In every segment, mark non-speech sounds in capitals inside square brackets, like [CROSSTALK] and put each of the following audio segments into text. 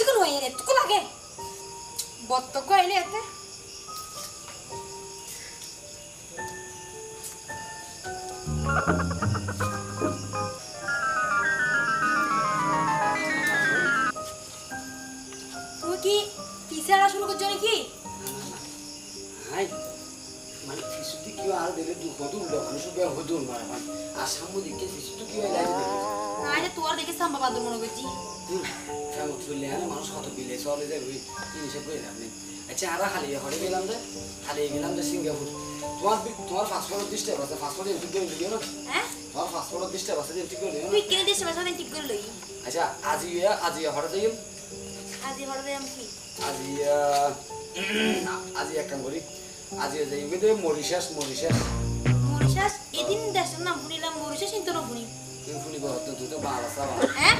কোন হয়ে রে, তুকু লাগে? বত্তক আইলে এতে। তুমি কি পিছাড়া শুরু করছ নাকি? হাই মানে শিশুটি কিয় আৰু দিলে দুখ উল্টা মানুষ হতো মানে আর সামুদিকে শিশুটি কিয় লাগে আরে তোর দেখে সাম্বা বাদর মনে করছি কেমন চলে আর মানুষ কত বিলে চলে যায় ওই জিনিসে করে লাভ নেই। আচ্ছা আর খালি হরে গেলাম যে খালি গেলাম যে সিঙ্গাপুর। তোমার তোমার পাসপোর্টের ডিস্টার্ব আছে পাসপোর্টে এন্ট্রি করে দিও না? হ্যাঁ? তোমার পাসপোর্টের ডিস্টার্ব আছে এন্ট্রি করে দিও না? তুই কিনে দেশে বাসা ঠিক করে লই। আচ্ছা আজি ইয়া আজি হরে যাইম? আজ হঠাৎ আমি কি আজি [CLEARS THROAT] আজি এক কাম করি আজি যাইম দে মরিশাস মরিশাস। মরিশাস? এদিন দেশের নাম শুনিলাম মরিশাস কিন্তু না শুনি। তুমি ফুলিব হতো তুই তো বাল আসা হ্যাঁ?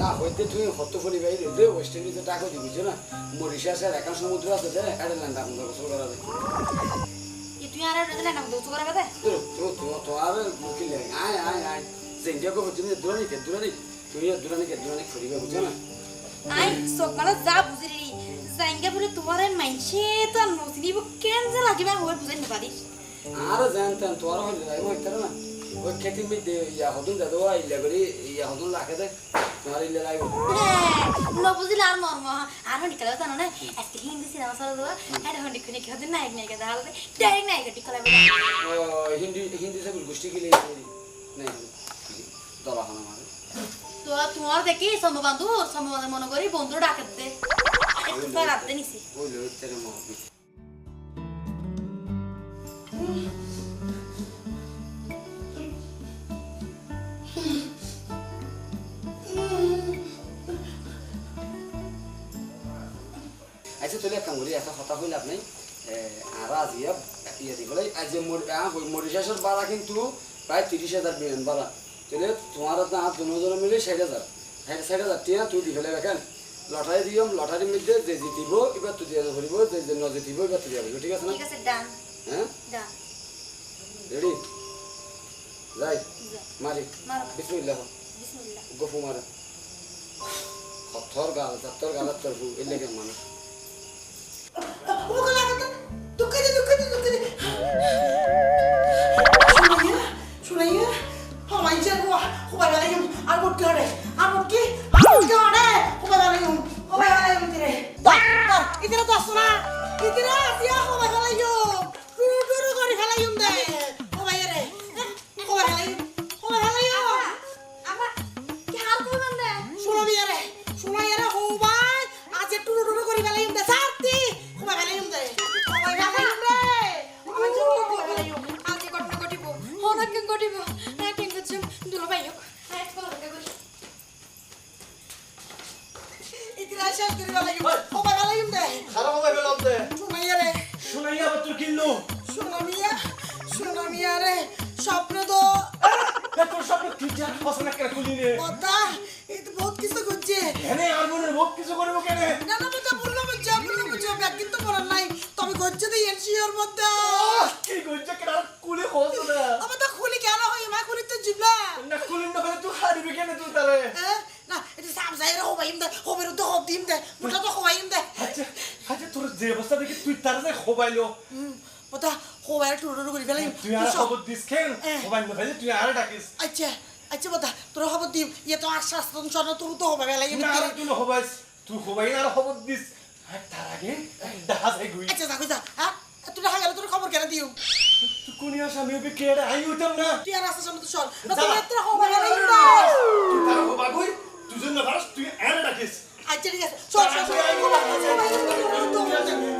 না হইতে তুই হতো ফুলি বাইরে দে ওয়েস্ট ইন্ডিজে টাকা দিবি না? মরিশাসের একা সমুদ্র আছে দে একাডে ল্যান্ড আপনার গোসল করা যায় তুই আর রেলে নাম দোষ করা কথা তো তো তো তো আর মুকিলে আয় আয় আয়। জেন্ডিয়া কো বুঝনি দূরানি কে দূরানি তুই দূরানি কে দূরানি ফুলিবে বুঝছ না? আই সকালে যা বুঝিলি। জাইঙ্গা বলে তোমার মাইছে তো আর কেন যে লাগিবা হয়ে বুঝাই নিপারিস আর জানতেন তোর হইলে না। ওই খেতি মি ইয়া হদুন দে দোয়া ইলা করি ইয়া হদুন লাখে দে তোমার ইলে লাইব ন বুঝিলে আর মর্ম আর হন্ডি খেলা জানো না? আজকে হিন্দি সিনেমা সারা দেওয়া আর হন্ডি খুনে কি হতে নায়ক নায়িকা দেখা হলে ডাইরেক্ট নায়িকা টিকা লাগবে হিন্দি হিন্দি সব গোষ্ঠী গিলে নাই দলা খানা মারে। তো তোমার দেখি সম্ভবান্ধু সম্ভবান্ধু মনে করি বন্ধু ডাকাত দে। রাত নিছি। ওই লো তেরে মহবি আচ্ছা তোলে এক কাম করি এত কথা হইলে আপনি আর আজ ইয়া দিব আজ মরিশাসের বাড়া কিন্তু প্রায় তিরিশ হাজার বিলিয়ন বাড়া তাহলে তোমার না দুজন মিলে ষাট হাজার ষাট হাজার টিয়া তুই দি ফেলে রাখেন লটারি দিম লটারির মধ্যে যে জিতিব এবার তুই দিয়ে ধরিব যে যে ন জিতিব এবার তুই দিয়ে ঠিক আছে না? হ্যাঁ রেডি যাই মারি বিসমিল্লাহ গফু মারে হথর গাল হথর গাল তোর এর লেগে মানুষ কি যা পছন্দ করে খুলি রে। কথা তো বহুত কিছু করছে। এনে আর মনে বহুত কিছু করব কেন? না না বুঝা বলল বুঝা বলল বুঝা ব্যাগ কিন্তু পড়ার নাই। তবে করছে তো এনসিওর মধ্যে। কি কইছে কেন? কুলি হস না। আমার তো খুলি কেন হয়? মা খুলি তো জিবলা। না কুলি না করে তুই হারিবি কেন তুই তারে না এটা সাম সাইরে হবাইম দে হবের তো হব দিম দে। মোটা তো হবাইম দে আচ্ছা আচ্ছা তোর যে অবস্থা দেখি তুই তার যে খোবাইলো ওটা হবাইরে টুরু টুরু করে ফেলাইম তুই আর খবর দিস কেন। খোবাই না তুই আর ডাকিস। আচ্ছা। আচ্ছা বতা তোর খবর দিম ইয়ে তো আশ্বাস তোর তোর তো হবে ফেলাইম না তুই খোবাইস তুই খোবাই না আর খবর দিস তার আগে ডাহাজ আই গুই আচ্ছা যাকো যা হ্যাঁ তুই দেখা গেল তোর খবর কেন দিও তুই কোন আসামি হবে কেডা আই উঠতাম না তুই আর আসার সামনে তো চল না যা। তুই এত হবে দে তুই তার খোবা গুই তুই জন্য ভারস তুই আর ডাকিস আচ্ছা ঠিক আছে চল চল চল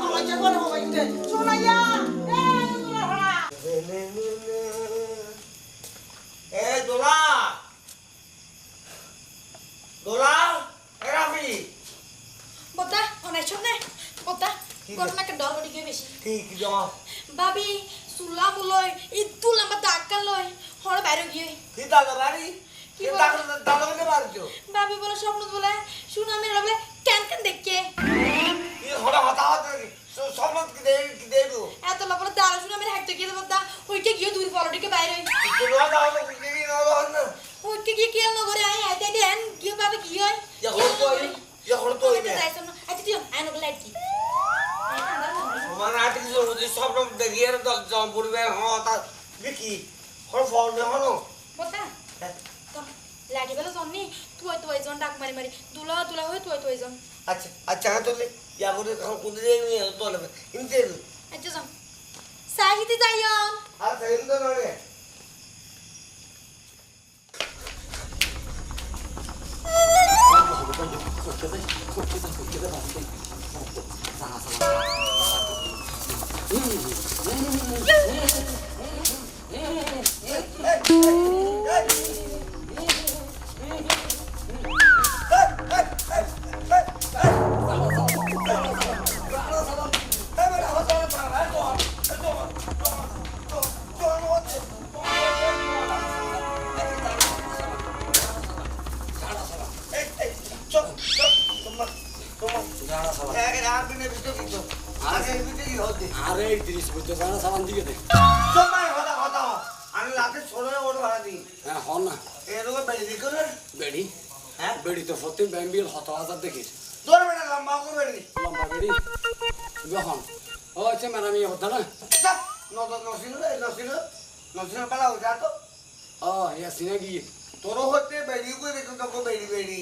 আমার যে কোনো হবে শোনাইয়া দোলা রাফি বতা অনেক শুনে বতা ঘটনা ডর গড়ি গিয়ে বেশি ঠিক জমা ভাবি সুলা মুলই লই বাইরে গিয়ে কি দাদা বাড়ি কি কি বল? দাদা দাদাকে বাড়িছো ভাবি বলে স্বপ্ন বলে শুনা আমি রবে কেন কেন দেখকে কি হড়া হতা হতা সব কি দে কি দেবো এত লবলে দাঁড়া শুনে আমি হাঁটতে গিয়ে বতা ওইকে গিয়ে দূর পলটিকে বাইরে কি কি কি না উঠতে কি কেল নগরে আই আইতে দেন কি ভাবে কি হয়? ইয়া হল তো ইয়া হল তো এটা যাইছো না। আচ্ছা দিও আই লাইট আইছি তোমার আটি যে হদি সব রকম দেখিয়ে তো জম পড়বে হ তা বিকি হল ফোন না হল? বতা হ্যাঁ। তো লাগি বেলা জন্নি তুই তুই জন ডাক মারি মারি। দুলা দুলা হয় তুই তুই জন। আচ্ছা আচ্ছা হ্যাঁ, তো ইয়া করে কাম কোন দিয়ে নি তো আচ্ছা জম সাহিতি যাইও। আর সাহিতি নড়ে আরে হ্যাঁ হন না। এরকম বেড়ে বেড়ি? হ্যাঁ। বেড়ি তো হত হাজার দেখিস তোর বেটা লম্বা করে বেড়ে লম্বা বেড়ি? ও আচ্ছা ম্যাডাম ইয়ে হতো না? চাপ নজর নসিল নসিল নসিল পালা হয়ে তো। ও হতে বেড়ি করে দেখো তোকে বেড়ি বেড়ি।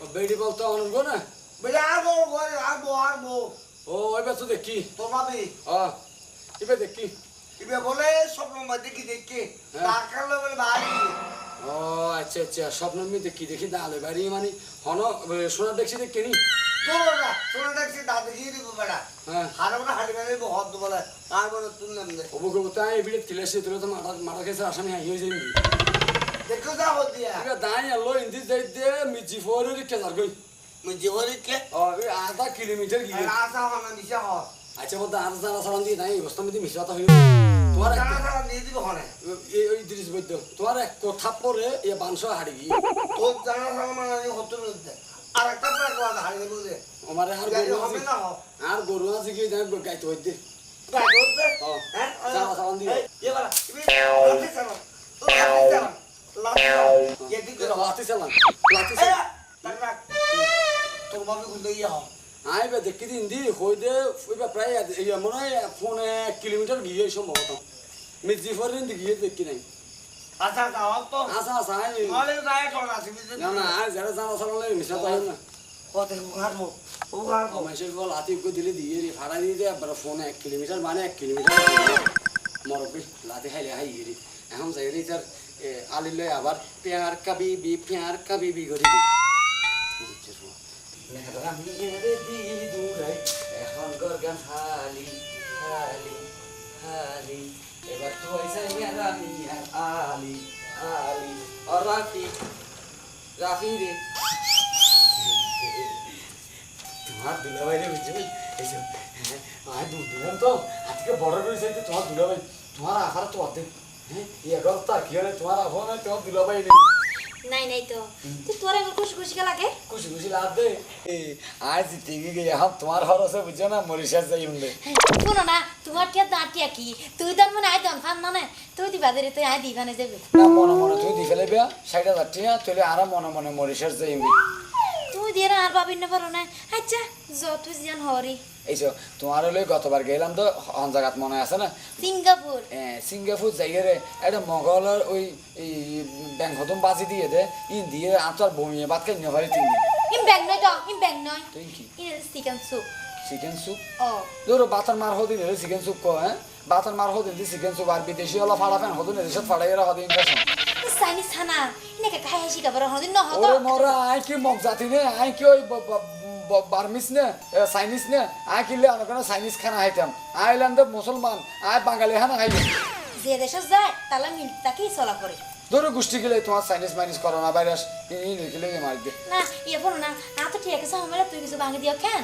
ও বেড়ি বলতে না? বেড়ে আর আর বউ আর বউ ও এবার তো দেখি। তোর ভাবি ও এবার দেখি। এবার বলে স্বপ্ন মধ্যে কি দেখে? হ্যাঁ। টাকার বলে ভাই ও আচ্ছা আচ্ছা স্বপ্ন আমি দেখি? দেখি দাঁড়ে বাড়ি মানে হন সোনার দেখছি দেখি নি তোর না তোর দেখছি দাদা গিয়ে দিব বেড়া। হ্যাঁ। হারে বলে হাড়ি বেড়ে হদ বলে। আর বলে তুললাম দে অবুকে তাই এবিড়ে তিলেসে তুলে তো মাথা মাথা খেয়েছে আসামি হাই হয়ে যাই দেখো যা হদ দিয়া। দাঁড়ি আলো ইন্দি যাই দে মিজি ফোরের কেজার গই। মুই জীবনে কে? ও আধা কিলোমিটার গিয়ে। আসা হনা মিশা হ আচ্ছা বলতে আর জানা সালান দিয়ে নাই অবস্থা মধ্যে মিশাতা হইল তোমার এই তিরিশ বৈদ্য তোমার এক কথা পরে এ বাংশ গিয়ে তোর জানা সারা মানে হতো আর একটা আমার গরু আছে। না আর গরু আছে গিয়ে যাই গাইতে হইতে। ও হ্যাঁ? আমি বা দেখি দিন দি হই দে প্রায় মনে হয় ফোনে কিলোমিটার গিয়ে সম্ভবত। মির্জিফর দিন গিয়ে দেখি নাই। আচ্ছা, আচ্ছা, আচ্ছা দিলে আবার এক কিলোমিটার মানে এক এখন আলিলে আবার পেয়ার কাবিবি পেয়ার কাবিবি করিবি দি এখন গর গান হালি তো রে। তোমার দুলাভাই রে হ্যাঁ দুধ দিলাম তো। আজকে বড় রয়েছে তো তোমার দুলাভাই, তোমার আফার তো অর্ধেক। হ্যাঁ ইয়ে গল্প কি হলে তোমার নয় তোমার দুলাভাই নেই। নাই নাই তো। তুই তোর এগুলো খুশি খুশি কে? লাগে খুশি খুশি লাভ দে। এই আজ টিভি গিয়ে এখন তোমার খরচ বুঝছ না? মরিশাস যাই উঠলে শোনো না তোমার টিয়া দাঁটিয়া কি তুই দাম মানে আয় দন ফান মানে? তুই দিবা দে তুই আয় দি নে যাবে। না মনে মনে তুই দি ফেলে বিয়া ষাট হাজার টিয়া আরাম মনে মনে মরিশাস যাই তুই দিয়ে আর পাবি না পারো না। আচ্ছা যত জিয়ান হরি। এইসো তোমার হলে গতবার গেলাম তো অন জায়গাত মনে আছে না? সিঙ্গাপুর। এ, সিঙ্গাপুর যাইয়ে একটা মগলের ওই এই ব্যাংক হতম বাজি দিয়ে দে ইন দিয়ে আচার বমিয়ে ভাত খাই নেভারি তিন ইম ব্যাগ নয় তো ইম ব্যাগ নয়। তুই কি? In chicken soup chicken soup ও ধরো বাতার মার হদিন হলে চিকেন স্যুপ কো হ্যাঁ? বাতার মার হদিন দি চিকেন স্যুপ আর বিদেশি হলো ফাড়া ফ্যান হদিন দেশত ফাড়াই এরা হদিন চাইনিজ খানা ইনেকে খাই আই কি মগ জাতি নে আই কি ওই বার্মিস নে চাইনিজ নে আই কিনলে অনেক চাইনিজ খানা খাইতাম আইল্যান্ডে মুসলমান আই বাঙালি খানা খাইলাম যে দেশে যায় তাহলে মিল তাকেই চলা করে ধরো গোষ্ঠী গেলে তোমার চাইনিজ মাইনিজ করোনা ভাইরাস ইনি লিখলে মারি দে না ইয়ে বলো না আ তো ঠিক আছে আমার তুই কিছু ভাঙি দিও কেন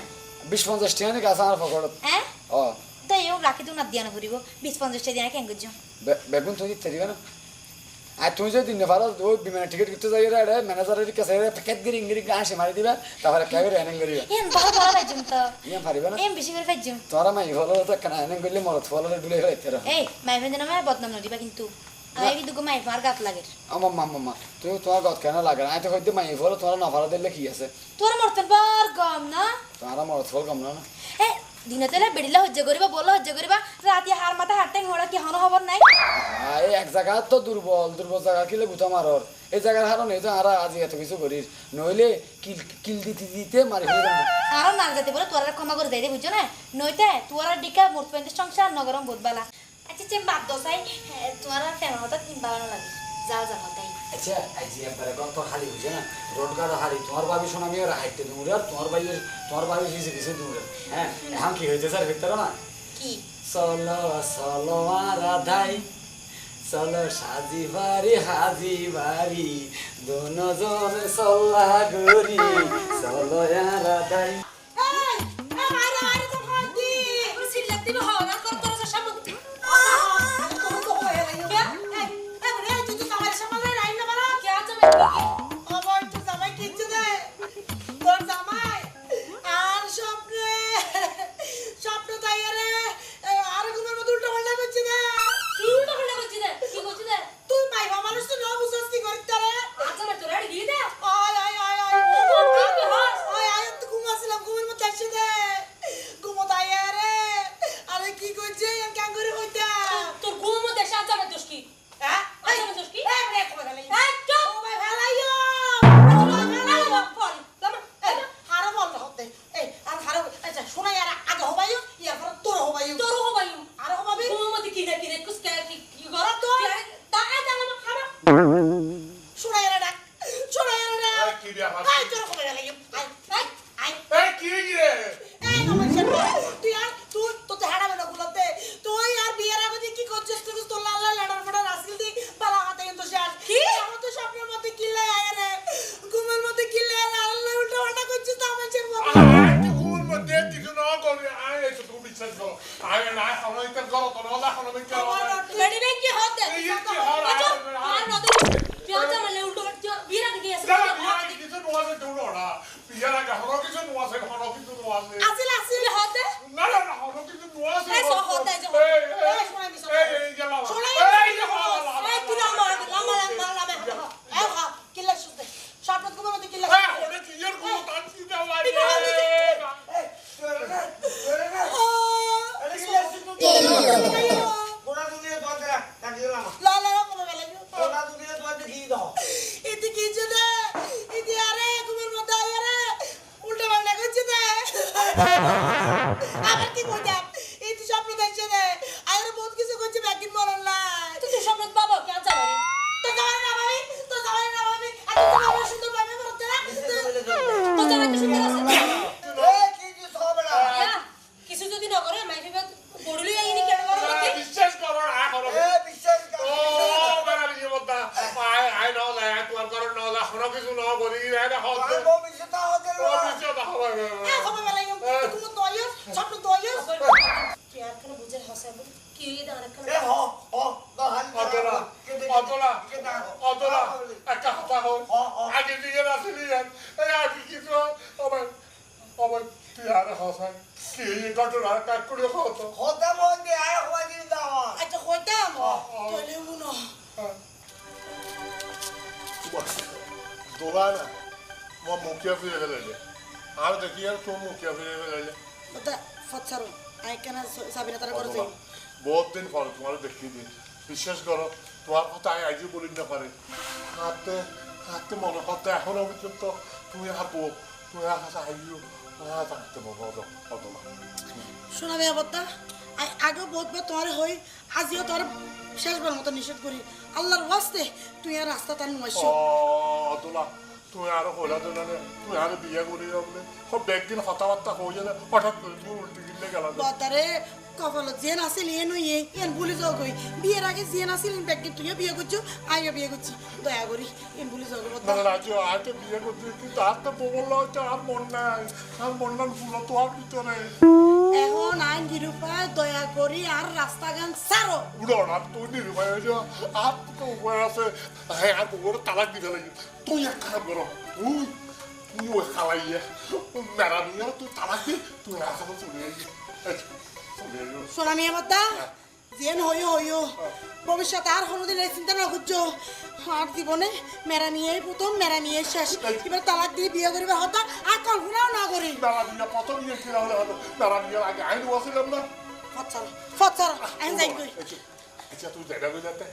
বিশ পঞ্চাশ টিয়া নাকি আছে আমার পকড়ত হ্যাঁ ও তো এও রাখি তো না দিয়া না ঘুরিব বিশ পঞ্চাশটা দিয়া কেন করছ বেগুন তুই দিতে দিবে না আর তুমি যদি পারো ওই বিমানের টিকিট করতে যাই রে ম্যানেজারের কাছে প্যাকেট গিরি ইংরি হাসি মারি দিবে তারপরে কে করে এনে করিবে। এন বড় বড় পাইছুম তো। ইয়ে পারিবে না? এম বেশি করে পাইছুম। তোমার মাই হলো তো কেন এনে করলে মরত ফলে ডুলে ফেলাইতে রো এই মাই ফেন্দিন আমার বদনাম নদিবা কিন্তু। আমি কিন্তু মাই ফার গাত লাগে। আমার মা মামা তুমি তোমার গত কেন লাগে না? তো হইতে মাই ফলে তোমার নফারা দিলে কি আছে? তোর মরতন বার গম না? তোমার মরত ফল কম না? এ দিনে তেলে বেড়িলে সহ্য করিবা বলো সহ্য করিবা রাতি হার মাথা হারতে ঘোড়া কি হনো খবর নাই এই এক জায়গা তো দুর্বল দুর্বল জায়গা কিলে গুতা মারর এই জায়গার হারণ এই তো আর আজি এত কিছু করিস নইলে কিল কিল দিতে দিতে মারি ফেলে দেবো। আরও নাল যাতে বলে তোরা ক্ষমা করে দেয় বুঝছ না নইতে তোরা ডিকা মোট পয়েন্ট সংসার নগরম বোধ বালা আচ্ছা চেম বাদ দসাই তোরা ফেমা হতা তিন বাগানো লাগে যাও যাও হতাই আচ্ছা আজি একবার এখন তো খালি বুঝে না? রোড গাড় হারি তোমার বাবি শোনা আমি হাইটে দূরে আর তোমার বাড়ি তোমার বাড়ি ফিসে ফিসে দূরে হ্যাঁ এখন কি হয়েছে স্যার ভিতরে না? কি? চলো চলো রাধাই চলো সাজি বাড়ি হাজি বাড়ি দুজন চল্লা গরি চলো রাধাই একটা কথা হোক আগে দিকে আসলি আগে কিছু আমার আমার আর হাসান কি ঘটনা কাট করে হতো হতে মধ্যে আর হওয়া দিয়ে দাও আচ্ছা কইতাম তাহলে মুনো দোলা না আমার মুখিয়া ফিরে ফেলাইলে আর দেখি আর তোর মুখিয়া ফিরে ফেলাইলে ফচ্ছারো আই কেন সাবিনা তারা করে অতলা, বহুত দিন পরে তোমার দেখি দিন বিশ্বাস করো তোমার কথা আমি আজও বলি না পারে হাতে হাতে মনে করতে এখনও পর্যন্ত তুমি আর বউ তুমি আর কাছে আইও হাত হাতে বলো অতলা শোনা ভাই আবত্তা আগে বহুতবার তোমার হই আজিও তোর শেষবার মতো নিষেধ করি আল্লাহর ওয়াস্তে তুই আর রাস্তা তার নয়স অতলা তুমি আরও হইলা তো না তুমি আরও বিয়ে করি যাবলে সব একদিন কথাবার্তা হয়ে যাবে হঠাৎ করে তুমি উল্টি গিলে গেলা যে। বতারে কপাল জেন আসিল এ নই এন ভুলে যাও কই বিয়ের আগে জেন আসিল ইন ব্যাগ তুইও বিয়ে করছ আইও বিয়ে করছি। দয়া করি এন ভুলে যাও না আজ আজকে বিয়ে করছি? কিন্তু আর তো বলল হয়তো আর মন নাই। আর মন নাই ফুলো তো আর ভিতরে এখন আইন নিরুপায় দয়া করি আর রাস্তা গান সারো। উড়ো না তুই নির্ভয় হয়ে যা আর তো উপায় আছে। হ্যাঁ আর বউরে তালাক দিতে লাগে তুই এক কাম করো তুই তুই ওই খালাইয়া মেরা নিয়ে তুই তালাক দি তুই রাস্তা চলে যাই শোনা মিয়া বত্তা জেন হইও হইও। ভবিষ্যতে আর কোনোদিন এই চিন্তা না করছ? আর জীবনে মেরা নিয়ে প্রথম মেরা নিয়ে শেষ। এবার তালাক দিয়ে বিয়ে করিবার হতা আর কল্পনাও না করি। মেলা বিয়া প্রথম ইয়ে কিনা হলে হতো। মেলা বিয়ার আগে আইন বসিলাম না। ফচ্ছর ফচ্ছর আইন যাই কই। আচ্ছা, আচ্ছা তুই জানা করে যাতে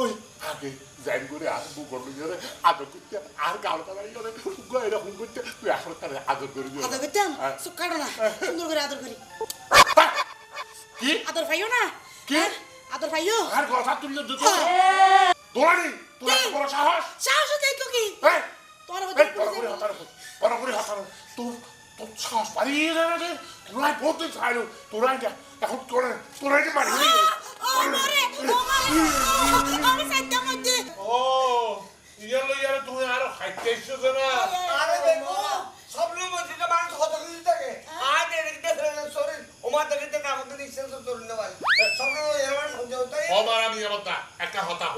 ওই আগে জাইন করে আর বুকর লইয়ারে আদর করতে আর গাল কালাই করে গয়রা হুম করতে। তুই এখন তারে আদর করে দিও। আদর করতাম? হ্যাঁ। কাটো না সুন্দর করে আদর করি। কি আদর পাইও না কি? হ্যাঁ? আদর পাইও আর কথা তুললে দুটো হ্যাঁ। দোলানি তোর এত বড় সাহস সাহস দেই তো কি এই তোর হতে পরাপুরি হাতার পরাপুরি হাতার তোর তোর সাহস পারিয়ে যাবে রে তোরাই বলতে চাইলো তোরাই যা এখন তোরা তোরাই যে মারি ও মারে ও মারে আমি সাইডটা মধ্যে ও ইয়ার লইয়ারে তুমি আরও খাইতে না আরে দেখো সব লোক মানুষ কত কিছু থাকে আর দেখে দেখে শরীর ওমার দেখে দেখে আমাদের ইচ্ছা তো চলুন না ভাই। সব লোক এরকম সহ্য হতে আমার আমি আমার একটা হতা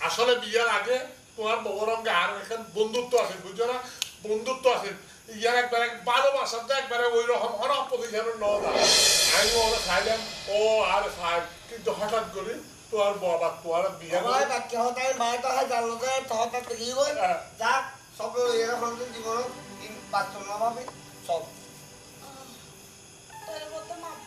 আসলে বিয়ার আগে তোমার ববরঙ্গে আর এখন বন্ধুত্ব আছে বুঝছ না? বন্ধুত্ব আছে। ইয়ার একবারে ভালোবাসার তো একবারে ওই রকম হরফ প্রতিষ্ঠানের নদা আমি ওরা খাইলাম ও আর খাই কিন্তু হঠাৎ করে তোমার বাবা তোমার বিয়া ভাই বাকি হতে মায়ের তো হয় জানলো যে তহতা থেকে হ্যাঁ। যা সব এরকম জীবন। বাচ্চা না ভাবে সব। তোর মতো মাফ